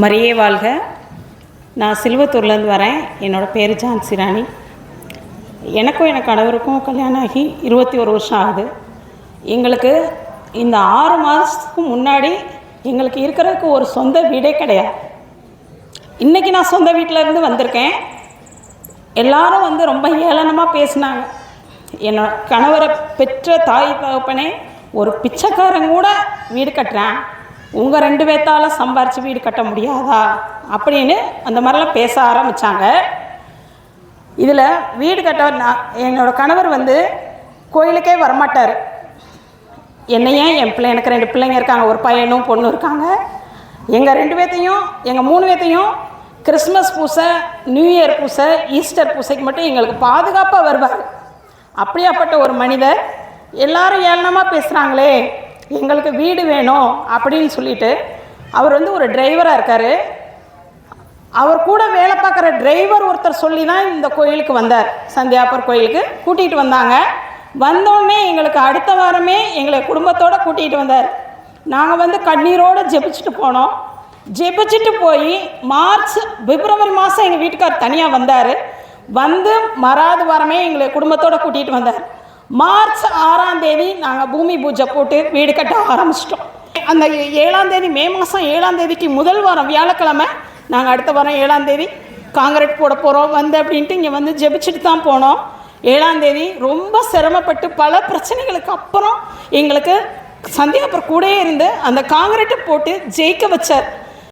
மரியே வாழ்க. நான் சில்வத்தூர்லேருந்து வரேன். என்னோடய பேர் ஜான்சி ராணி. எனக்கும் என் கணவருக்கும் கல்யாணம் ஆகி இருபத்தி ஒரு வருஷம் ஆகுது. எங்களுக்கு இந்த ஆறு மாதத்துக்கு முன்னாடி எங்களுக்கு இருக்கிறதுக்கு ஒரு சொந்த வீடே கிடையாது. இன்றைக்கி நான் சொந்த வீட்டில் இருந்து வந்திருக்கேன். எல்லாரும் வந்து ரொம்ப ஏளனமாக பேசினாங்க. என்னோட கணவரை பெற்ற தாய் தகப்பனே ஒரு பிச்சைக்காரன் கூட வீடு கட்டுறேன். உங்கள் ரெண்டு பேத்தால் சம்பாரித்து வீடு கட்ட முடியாதா? அப்படின்னு அந்த மாதிரிலாம் பேச ஆரம்பித்தாங்க இதில் வீடு கட்ட நான் என்னோடய கணவர் வந்து கோயிலுக்கே வரமாட்டார். என்னையே என் பிள்ளை எனக்கு ரெண்டு பிள்ளைங்க இருக்காங்க ஒரு பையனும் பொண்ணும் இருக்காங்க. எங்கள் ரெண்டு பேர்த்தையும் எங்கள் மூணு பேர்த்தையும் கிறிஸ்மஸ் பூசை நியூ இயர் பூசை ஈஸ்டர் பூசைக்கு மட்டும் எங்களுக்கு பாதுகாப்பாக வருவார். அப்படியாப்பட்ட ஒரு மனிதர் எல்லாரும் ஏளனமாக பேசுகிறாங்களே எங்களுக்கு வீடு வேணும் அப்படின்னு சொல்லிட்டு அவர் வந்து ஒரு டிரைவராக இருக்கார். அவர் கூட வேலை பார்க்குற டிரைவர் ஒருத்தர் சொல்லி தான் இந்த கோயிலுக்கு வந்தார். சந்தியாப்பர் கோயிலுக்கு கூட்டிகிட்டு வந்தாங்க. வந்தோடனே எங்களுக்கு அடுத்த வாரமே எங்களை குடும்பத்தோடு கூட்டிகிட்டு வந்தார். நாங்கள் வந்து கண்ணீரோடு ஜெபிச்சுட்டு போனோம். ஜெபிச்சுட்டு போய் மார்ச் பிப்ரவரி மாதம் எங்கள் வீட்டுக்கார் தனியாக வந்தார். வந்து மறாவது வாரமே எங்களை குடும்பத்தோடு கூட்டிகிட்டு வந்தார். மார்ச் ஆறாம் தேதி நாங்கள் பூமி பூஜை போட்டு வீடு கட்ட ஆரம்பிச்சிட்டோம். அந்த ஏழாம் தேதி மே மாதம் ஏழாம் தேதிக்கு முதல் வாரம் வியாழக்கிழமை நாங்கள் அடுத்த வாரம் ஏழாம் தேதி காங்கிரட் போட போகிறோம் வந்து அப்படின்ட்டு இங்கே வந்து ஜெபிச்சுட்டு தான் போனோம். ஏழாம் தேதி ரொம்ப சிரமப்பட்டு பல பிரச்சனைகளுக்கு அப்புறம் எங்களுக்கு சந்தியாபுரம் கூடயே இருந்து அந்த காங்கிரட்டை போட்டு ஜெயிக்க வச்சார்.